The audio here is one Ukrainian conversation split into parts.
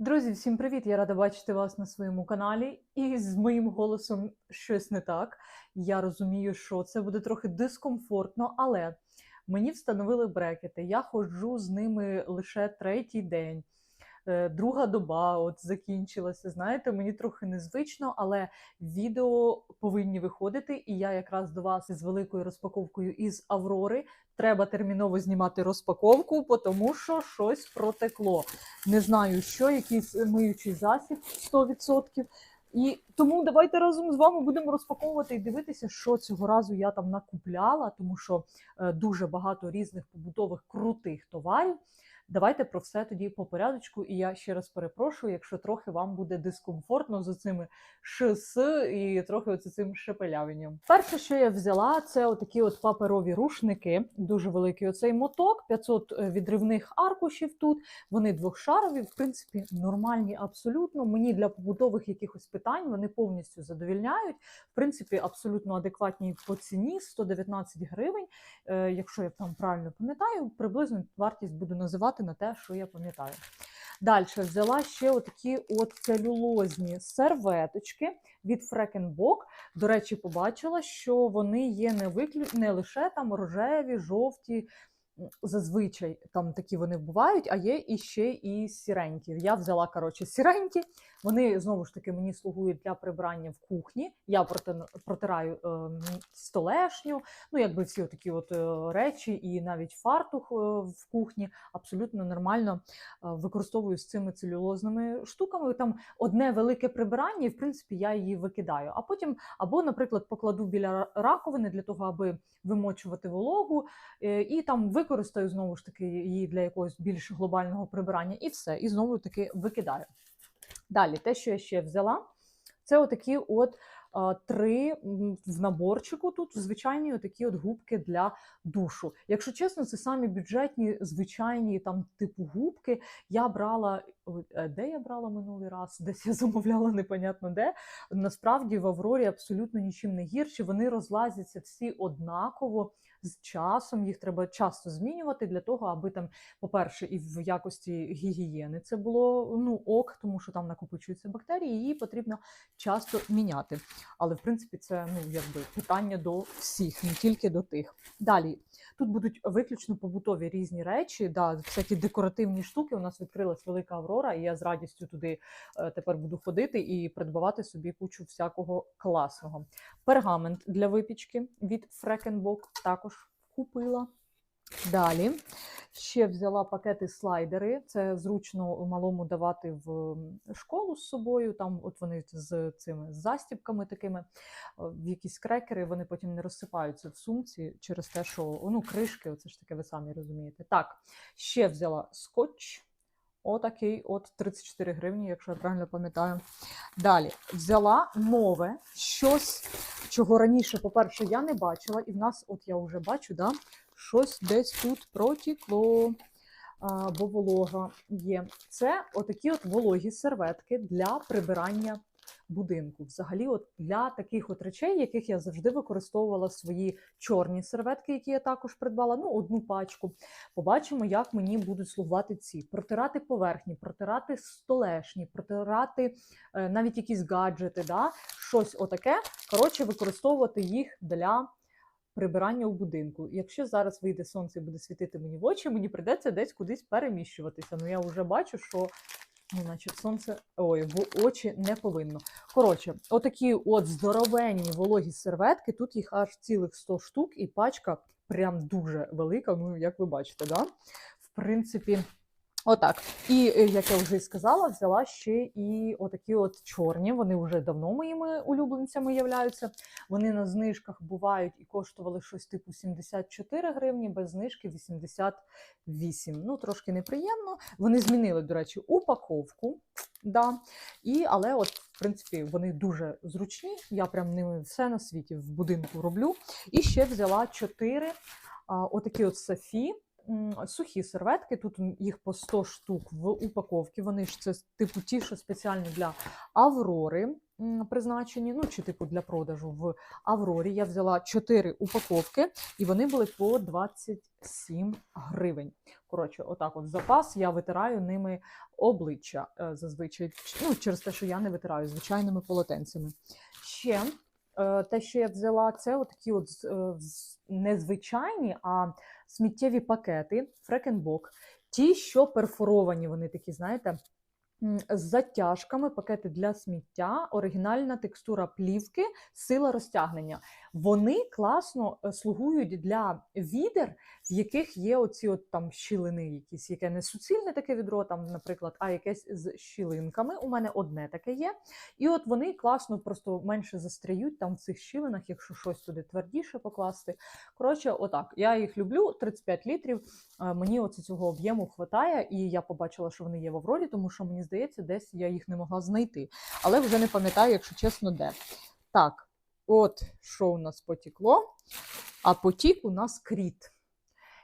Друзі, всім привіт! Я рада бачити вас на своєму каналі. І з моїм голосом щось не так. Я розумію, що це буде трохи дискомфортно, але мені встановили брекети. Я ходжу з ними лише третій день. Е, Друга доба от закінчилася. Знаєте, мені трохи незвично, але відео повинні виходити. І я якраз до вас із великою розпаковкою із Аврори. Треба терміново знімати розпаковку, тому що щось протекло. Не знаю, що, якийсь миючий засіб 100%. І тому давайте разом з вами будемо розпаковувати і дивитися, що цього разу я там накупляла, тому що е, дуже багато різних побутових крутих товарів. Давайте про все тоді по порядочку. І я ще раз перепрошую, якщо трохи вам буде дискомфортно з цими шс і трохи оце цим шепелявенням. Перше, що я взяла, це отакі от паперові рушники. Дуже великий оцей моток, 500 відривних аркушів тут. Вони двохшарові, в принципі, нормальні абсолютно. Мені для побутових якихось питань вони повністю задовільняють. В принципі, абсолютно адекватні по ціні 119 гривень. Е, якщо я там правильно пам'ятаю, приблизно вартість буду називати на те, що я пам'ятаю. Далі взяла ще отакі от целюлозні серветочки від Фрекенбок. До речі, побачила, що вони є не виклю... не лише там рожеві, жовті. Зазвичай там такі вони бувають, а є і ще і сіренькі. Я взяла коротше сіренькі. Вони знову ж таки мені слугують для прибрання в кухні. Я протираю е, столешню, ну якби всі такі от е, речі, і навіть фартух е, в кухні абсолютно нормально е, використовую з цими целюлозними штуками. Там одне велике прибирання, і в принципі я її викидаю. А потім або, наприклад, покладу біля раковини для того, аби вимочувати вологу, і там використаю знову ж таки її для якогось більш глобального прибирання, і все, і знову таки викидаю. Далі, те, що я ще взяла, це отакі от три в наборчику. Тут звичайні отакі от губки для душу. Якщо чесно, це самі бюджетні, звичайні там типу губки. Я брала е, де я брала минулий раз? Десь я замовляла непонятно де. Насправді в Аврорі абсолютно нічим не гірші. Вони розлазяться всі однаково з часом. Їх треба часто змінювати для того, аби там по-перше, і в якості гігієни це було ну ок, тому що там накопичуються бактерії, її потрібно часто міняти. Але в принципі це ну якби питання до всіх, не тільки до тих. Далі тут будуть виключно побутові різні речі, да, всякі декоративні штуки. У нас відкрилась велика аврора, і я з радістю туди е, тепер буду ходити і придбавати собі кучу всякого класного. Пергамент для випічки від Фрекенбок також купила. Далі ще взяла пакети слайдери. Це зручно малому давати в школу з собою. Там от вони з цими застібками такими, е, в якісь крекери, вони потім не розсипаються в сумці через те, що ну, кришки, оце ж таке, ви самі розумієте. Так, ще взяла скотч. Отакий от 34 гривні, якщо я правильно пам'ятаю. Далі взяла нове щось, чого раніше, по-перше, я не бачила, і в нас, от я вже бачу, да, щось десь тут протікло, а, бо волога є. Це отакі от вологі серветки для прибирання будинку. Взагалі, от для таких от речей, яких я завжди використовувала свої чорні серветки, які я також придбала, ну, одну пачку. Побачимо, як мені будуть слугувати ці. Протирати поверхні, протирати столешні, протирати е, навіть якісь гаджети, да? щось отаке. Коротше, використовувати їх для прибирання у будинку. Якщо зараз вийде сонце і буде світити мені в очі, мені прийдеться десь кудись переміщуватися. Ну я вже бачу, що ну, значить, сонце ой, в очі не повинно. Коротше, отакі от здоровенні вологі серветки. Тут їх аж цілих 100 штук, і пачка прям дуже велика. Ну, як ви бачите, да? в принципі. Отак. І е, як я вже і сказала, взяла ще і отакі от чорні. Вони вже давно моїми улюбленцями являються. Вони на знижках бувають і коштували щось типу 74 гривні, без знижки 88. Ну, трошки неприємно. Вони змінили, до речі, упаковку. Да. І, але, от, в принципі, вони дуже зручні. Я прям ними все на світі в будинку роблю. І ще взяла 4 а, отакі от сафі. Сухі серветки, тут їх по 100 штук в упаковці. Вони ж це типу ті, що спеціально для Аврори. призначені, ну чи типу для продажу в Аврорі. Я взяла 4 упаковки, і вони були по 27 гривень. Коротше, отак, от запас я витираю ними обличчя е, зазвичай. Ну, через те, що я не витираю звичайними полотенцями. Ще е, те, що я взяла, це отакі от е, незвичайні, а сміттєві пакети Фрекенбок. Ті, що перфоровані, вони такі, знаєте, з затяжками, пакети для сміття, оригінальна текстура плівки, сила розтягнення. Вони класно е, слугують для відер, в яких є оці от там щілини, якісь, яке не суцільне таке відро, там, наприклад, а якесь з щілинками. У мене одне таке є. І от вони класно просто менше застряють там в цих щілинах, якщо щось туди твердіше покласти. Коротше, отак. Я їх люблю, 35 літрів. Е, Мені оце цього об'єму хватає, і я побачила, що вони є в Аврорі, тому що мені здається, десь я їх не могла знайти. Але вже не пам'ятаю, якщо чесно, де. Так, от що у нас потікло, а потік у нас кріт.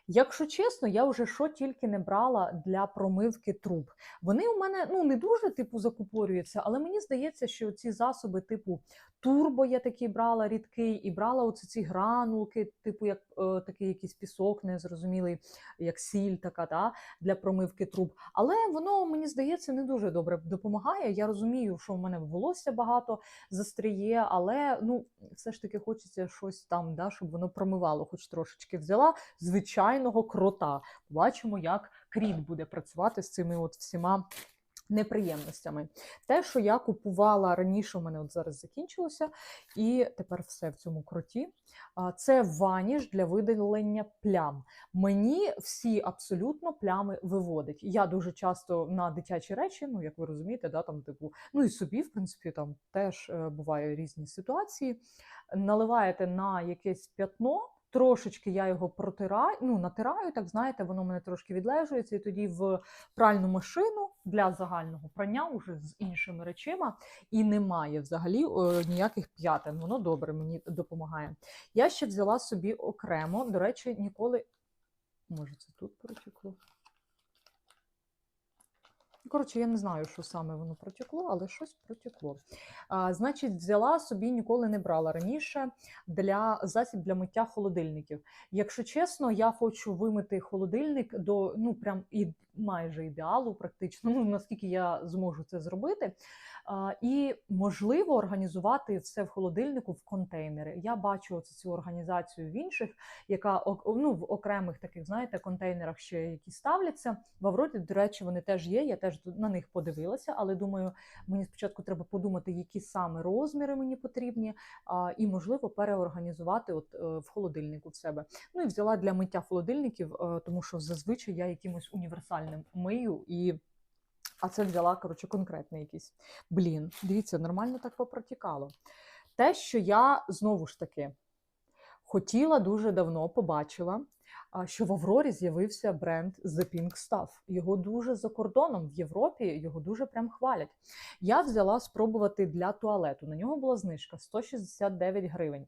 Якщо чесно, я вже що тільки не брала для промивки труб. Вони у мене ну не дуже типу закупорюються, але мені здається, що ці засоби, типу турбо, я такий брала рідкий, і брала оці ці гранулки, типу як е, такий якийсь пісок, незрозумілий, як сіль, така та для промивки труб. Але воно мені здається не дуже добре допомагає. Я розумію, що в мене волосся багато застряє, але ну все ж таки хочеться щось там, да, щоб воно промивало, хоч трошечки взяла звичайного крота. Побачимо, як кріт буде працювати з цими от всіма. Неприємностями. Те, що я купувала раніше, у мене от зараз закінчилося, і тепер все в цьому кроті. А, Це ваніш для видалення плям. Мені всі абсолютно плями виводить. Я дуже часто на дитячі речі, ну як ви розумієте, да, там типу, ну і собі, в принципі, там теж е, бувають різні ситуації. Наливаєте на якесь п'ятно. Трошечки я його протираю, ну натираю, так знаєте, воно мене трошки відлежується, і тоді в пральну машину для загального прання уже з іншими речима, і немає взагалі е, ніяких п'ятин. Воно добре мені допомагає. Я ще взяла собі окремо, до речі, ніколи. Може, це тут протекло? Коротше, я не знаю, що саме воно протекло, але щось протекло. А, значить, взяла собі ніколи не брала раніше для засіб для миття холодильників. Якщо чесно, я хочу вимити холодильник до ну прям і майже ідеалу, практично, ну наскільки я зможу це зробити. А, і можливо організувати все в холодильнику в контейнери. Я бачу цю організацію в інших, яка ну, в окремих таких, знаєте, контейнерах ще які ставляться. В Авроді, до речі, вони теж є. Я теж на них подивилася, але думаю, мені спочатку треба подумати, які саме розміри мені потрібні, і можливо переорганізувати от е, в холодильнику в себе. Ну і взяла для миття холодильників, е, тому що зазвичай я якимось універсальним мию і. А це взяла, коротше, конкретний якийсь. Блін, дивіться, нормально так попротікало. Те, що я знову ж таки хотіла дуже давно, побачила, що в Аврорі з'явився бренд The Pink Stuff. Його дуже за кордоном в Європі його дуже прям хвалять. Я взяла спробувати для туалету. На нього була знижка 169 гривень.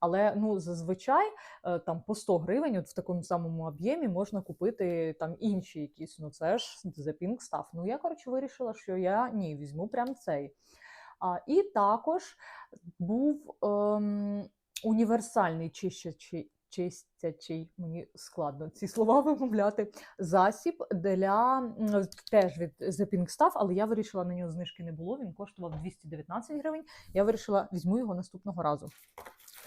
Але ну зазвичай е, там по 100 гривень, от в такому самому об'ємі можна купити там інші якісь. Ну це ж The Pink Stuff. Ну я коротше вирішила, що я ні, візьму прям цей. А, і також був ем, універсальний чищачий, чистячий, мені складно ці слова вимовляти, засіб для теж від The Pink Stuff, але я вирішила, на нього знижки не було, він коштував 219 гривень. Я вирішила, візьму його наступного разу.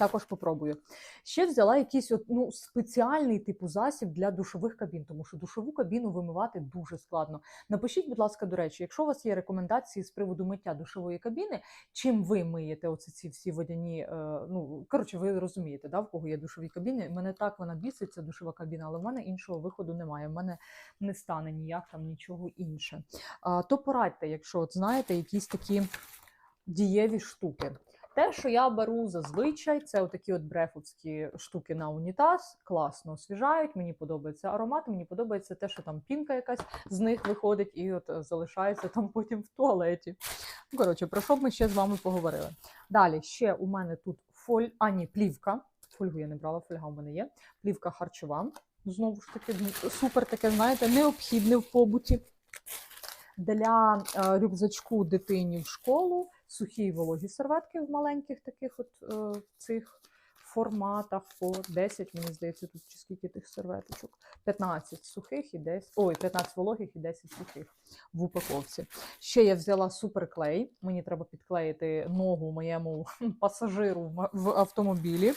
Також попробую. Ще взяла якийсь от, ну, спеціальний типу засіб для душових кабін, тому що душову кабіну вимивати дуже складно. Напишіть, будь ласка, до речі, якщо у вас є рекомендації з приводу миття душової кабіни, чим ви миєте оці ці всі водяні. Е, ну коротше, ви розумієте, да, в кого є душові кабіни. Мене так вона біситься, душова кабіна, але в мене іншого виходу немає. В мене не стане ніяк там нічого інше. А, то порадьте, якщо от знаєте якісь такі дієві штуки. Те, що я беру зазвичай, це отакі от брефовські штуки на унітаз, класно освіжають. Мені подобається аромат, мені подобається те, що там пінка якась з них виходить і от е, залишається там потім в туалеті. Ну, коротше, про що б ми ще з вами поговорили? Далі ще у мене тут фоль, а ні, плівка. Фольгу я не брала, фольга у мене є. Плівка харчова. Знову ж таки, супер таке, знаєте, необхідне в побуті. Для е, рюкзачку дитині в школу сухі і вологі серветки в маленьких таких от е, цих форматах по 10, мені здається, тут чи скільки тих серветочок. 15 сухих і 10, ой, 15 вологих і 10 сухих в упаковці. Ще я взяла суперклей. Мені треба підклеїти ногу моєму пасажиру в автомобілі.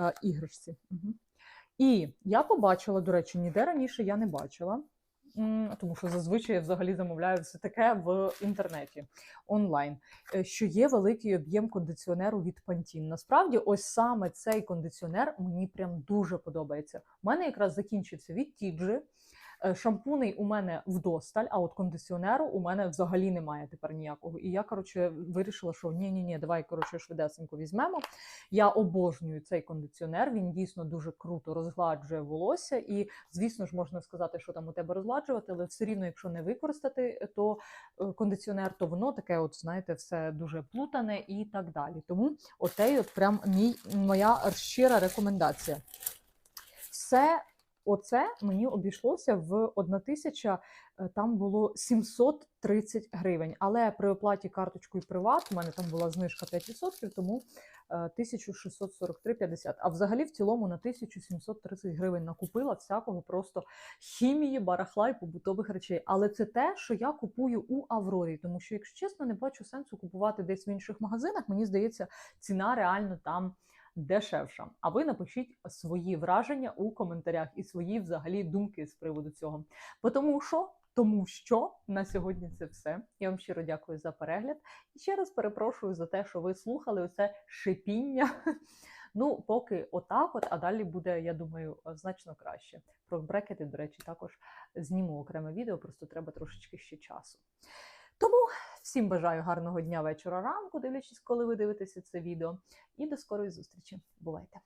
Е, іграшці. Угу. І я побачила, до речі, ніде раніше я не бачила. Тому що зазвичай я взагалі замовляю все таке в інтернеті онлайн, е, що є великий об'єм кондиціонеру від Pantene. Насправді, ось саме цей кондиціонер мені прям дуже подобається. У мене якраз закінчився від Тіджи. Е, Шампуней у мене вдосталь, а от кондиціонеру у мене взагалі немає тепер ніякого. І я, коротше, вирішила, що ні, ні, ні, давай коротше швидесенько візьмемо. Я обожнюю цей кондиціонер. Він дійсно дуже круто розгладжує волосся. І, звісно ж, можна сказати, що там у тебе розгладжувати, але все рівно, якщо не використати то е, кондиціонер, то воно таке, от знаєте, все дуже плутане і так далі. Тому отей, от прям мій моя щира рекомендація. Все оце мені обійшлося в 1 тисяча, е, там було 730 гривень. Але при оплаті карточкою приват, у мене там була знижка 5%, тому е, 1643,50. А взагалі в цілому на 1730 гривень накупила всякого просто хімії, барахла і побутових речей. Але це те, що я купую у Аврорі, тому що, якщо чесно, не бачу сенсу купувати десь в інших магазинах. Мені здається, ціна реально там дешевша. А ви напишіть свої враження у коментарях і свої взагалі думки з приводу цього. Бо Тому що, тому що на сьогодні це все. Я вам щиро дякую за перегляд. І ще раз перепрошую за те, що ви слухали оце шипіння. Ну, поки отак, от, а далі буде, я думаю, значно краще. Про брекети, до речі, також зніму окреме відео, просто треба трошечки ще часу. Тому всім бажаю гарного дня, вечора, ранку, дивлячись, коли ви дивитеся це відео. І до скорої зустрічі. Бувайте!